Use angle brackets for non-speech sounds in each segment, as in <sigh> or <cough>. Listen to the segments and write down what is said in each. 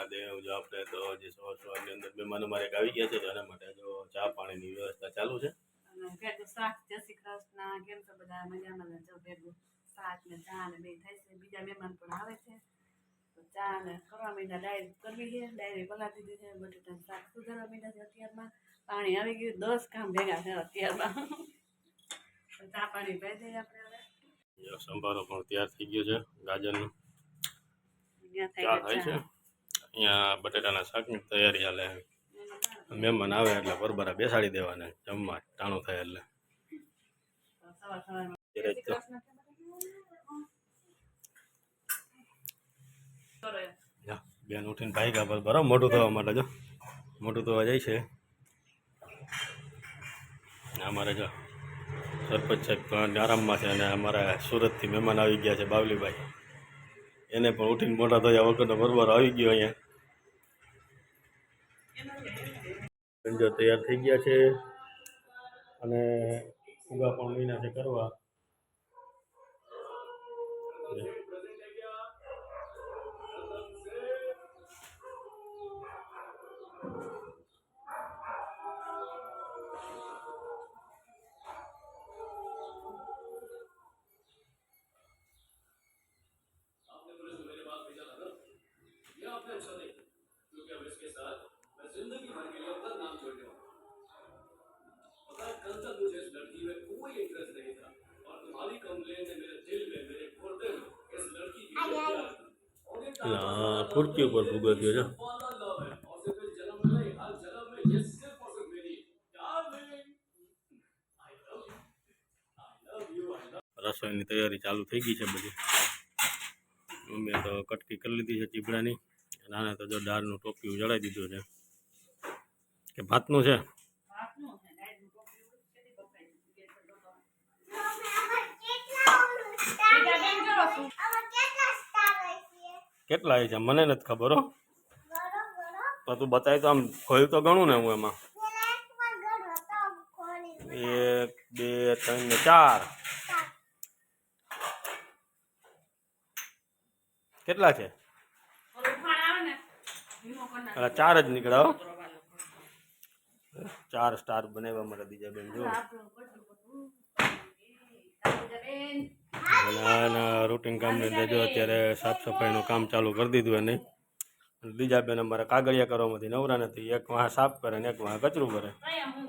મહાદેવ જો આપણે તો જે સવાર સવારની અંદર મહેમાનો મારે આવી ગયા છે તો એના માટે જો ચા પાણીની વ્યવસ્થા ચાલુ છે. ભેગું શાક જય શ્રી કૃષ્ણ કેમ છો બધા? મજામાં જો ભેગું શાક ને ચા ને બે થાય છે. બીજા મહેમાન પણ આવે છે. તો ચા ને કરવા માંડ્યા ડાયરી કરવી છે. ડાયરી પલાળી દીધી છે. બટેટાનું શાક સુધારવા મહિના છે અત્યારમાં. પાણી આવી ગયું. દસ કામ ભેગા છે અત્યારમાં. ચા પાણી દઈએ આપણે હવે. સંભારો પણ તૈયાર થઈ ગયો છે ગાજરનો. ચા થાય છે. અહીંયા બટેટાના શાકની તૈયારી હાલે. મહેમાન આવે એટલે બરોબર બેસાડી દેવાના, જમવા ટાણું થાય એટલે. બેન ઉઠીને ભાઈ પર બરાબર મોટું થવા માટે, જો. મોટું થવા જાય છે. અમારે જો સરપંચ સાહેબ આરામમાં છે અને અમારા સુરતથી મહેમાન આવી ગયા છે બાવલીભાઈ એને પણ ઉઠીને મોટા થયા વગરનો બરોબર આવી ગયો અહીંયા. સંજો તૈયાર થઈ ગયા છે. અને ફુગા પણ મહિના છે કરવા. આ ઉપર ફૂગો થયો છે. રસોઈની તૈયારી ચાલુ થઈ ગઈ છે બધી. મમ્મીએ તો કટકી કરી લીધી છે ચીબડાની. નાના તો જો દાળનું ટોપિયું જડાવી દીધું છે. કે ભાતનું છે ભાતનું છે ડાયરીનું ટોપલું કેટલી આવી છે? મને નથી ખબર હો. તો તું બતાવી તો આમ ખોયું તો ગણું ને હું એમાં. એક, બે, ત્રણ ચાર. કેટલા છે? ચાર જ નીકળ્યા ચાર સ્ટાર બનાવવા મારા બીજા બેન જો આપણું બધું બધું. એ, બીજા બેન. રૂટીન કામની અંદર જો અત્યારે સાફ સફાઈનું કામ ચાલુ કરી દીધું એને બીજા બેન અમારા કાગળિયા કરવામાંથી નવરા નથી એક વાહ સાફ કરે ને એક વાહ કચરું કરે <laughs> જો હું.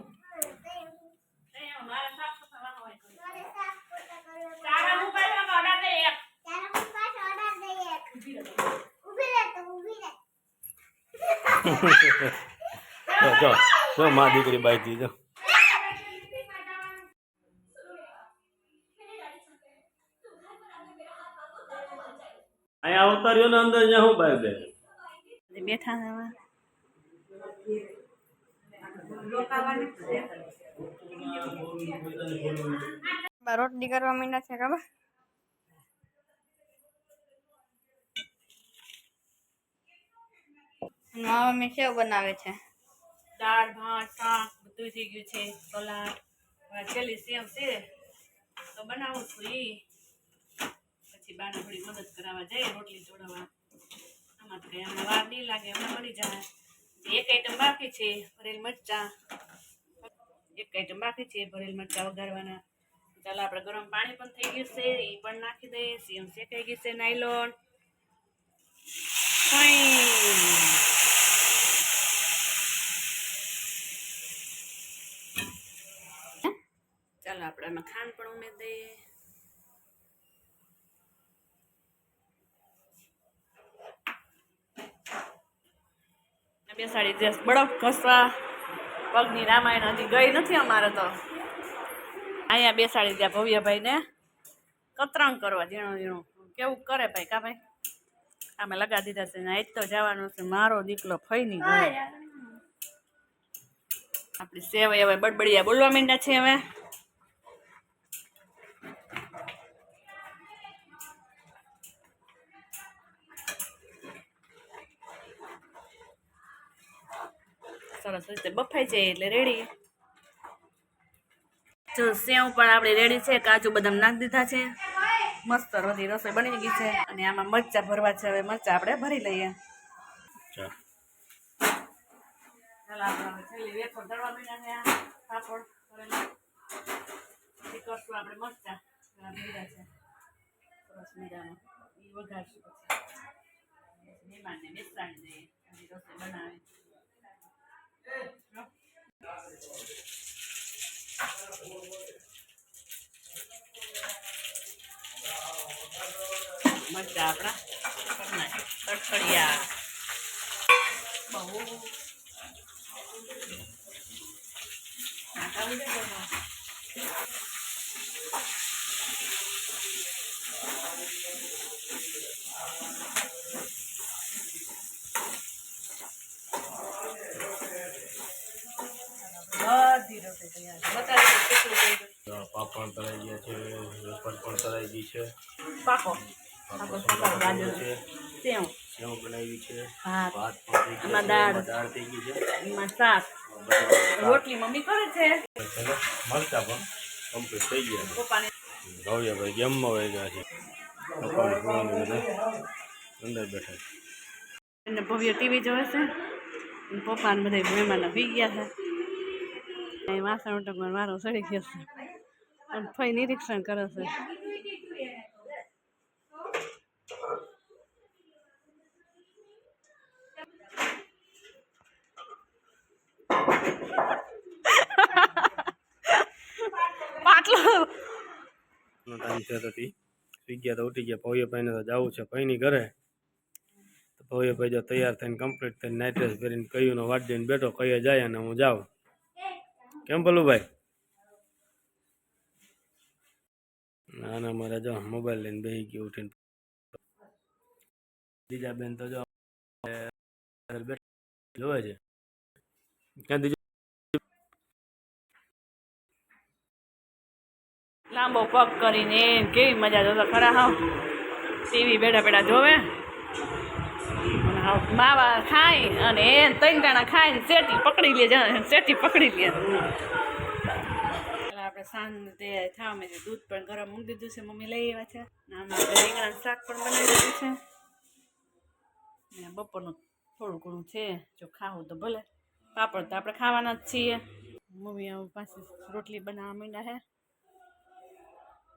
દીકરી મારે સાફ સફાઈ અહીંયા આવતા રહ્યો ને અંદર અહીંયા હું બાઈ બે બેઠા હતા રોટલી કરવા માંડ્યા છે ખબર? મારા મમ્મી સેવ બનાવે છે? દાળ ભાત શાક બધું થઈ ગયું છે સલાડ. હવે છેલ્લી સેવ છે તો બનાવું છું ઈ. પછી બાને થોડી મદદ કરાવવા જઈએ, રોટલી જોડાવા. આમાં તો કંઈ અમને વાર નહીં લાગે, અમને મળી જાય. એક આઈટમ બાકી છે, ભરેલ મરચા. એક આઈટમ બાકી છે, ભરેલ મરચા વઘારવાના. ચાલો આપણે ગરમ પાણી પણ થઈ ગયું છે એ પણ નાખી દઈએ. સેવ શેકાઈ ગઈ છે, નાયલોન. ચાલો આપણે એમાં ખાંડ પણ ઉમેરી દઈએ. બેસાડી દે બળફ ઘસવા, પગની રામાયણ હજી ગઈ નથી અમારે તો. અહીંયા બેસાડી દે ભવ્યભાઈને. કતરાણ કરવા ઝીણું ઝીણું. કેવું કરે ભાઈ કા ભાઈ? અમે લગા દીધા છે ને આજ તો જવાનું છે. મારો દીકલો ફઈ નહીં ગયો. આપણી સેવાય હવે બડબડિયા બોલવા માંડ્યા છે હવે. સરસ રીતે બફાઈ જાય એટલે રેડી જો સેવ પણ આપણી રેડી છે કાજુ બદામ નાખી દીધા છે. મસ્ત બધી રસોઈ બની ગઈ છે. અને આમાં મરચા ભરવા છે. હવે મરચા આપણે ભરી લઈએ. ચાલો આપણે છેલ્લી વેફર દળવા માંડ્યા છે પાપડ. કરશું આપણે મરચા. આ છે. સરસ મજાનો એ વઘારશું પછી. મહેમાનને બેસાડી દઈએ. રસોઈ બનાવી દો આપણા. કર્યું. બહુ પાપડ તળાઈ ગયા છે વેફર પણ તળાઈ ગઈ છે. પાકો. સેવ. સેવ. બનાવી છે. ભાત. એમાં દાળ. દાળ થઈ ગઈ છે. એમાં શાક. રોટલી મમ્મી કરે છે. શાક. પણ કમ્પ્લીટ થઈ ગયા પપ્પાને. ભાઈ ગેમમાં વહી ગયા છે. પપ્પાને ફોન બધા અંદર બેઠા છે. અને ભવ્ય ટીવી જોવે છે. પપ્પાને પપ્પા ને બધા મહેમાન પી ગયા છે. વાસણ ઉટકમાં મારો સડી ગયો છે. અને ફઈ નિરીક્ષણ કરે છે પાટલો નો ટાઈમ છે તો તી સુઈ તો ઉઠી ગયા. ભવ્યભાઈને તો જવું છે. ભાઈની ઘરે. તો ભવ્યભાઈ જો તૈયાર થઈને કમ્પ્લીટ થઈને નાઇટ ડ્રેસ પહેરીને કયું નો બેઠો. કહીએ જાય અને હું જાઉં. કેમ બોલું ભાઈ ના ના, મારે જો મોબાઈલ લઈને બેસી ગયો ઉઠીને. બીજા બેન તો જો જોવે છે. ક્યાં લાંબો પગ કરીને કેવી મજા જોતો ખરા હાવ. ટીવી બેઠા બેઠા જોવે. માવા ખાય અને એ ત્રણ જણા ખાય ને શેટી પકડી લે શેટી પકડી લે. આપણે સાંજે થાવ મેં દૂધ પણ ગરમ મૂકી દીધું છે. મમ્મી લઈ આવ્યા છે. રીંગણાનું શાક પણ બનાવી દીધું છે. ને બપોરનું થોડું ઘણું છે. જો ખાવું તો ભલે. પાપડ તો આપણે ખાવાના જ છીએ. મમ્મી પાસે રોટલી બનાવવા માંડ્યા છે.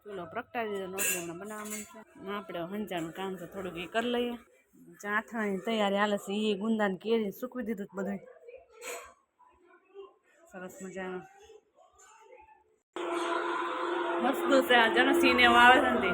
ચૂલો પ્રગટાવી દીધો રોટલી હમણાં બનાવવા માંડશે આપણે હંજાનું કામ તો થોડુંક એ કરી લઈએ. ચાથાની તૈયારી હાલે છે એ ગુંદાને કેરી સૂકવી દીધું બધું સરસ મજાનું. મસ્ત છે આ જણસીને આવે છે ને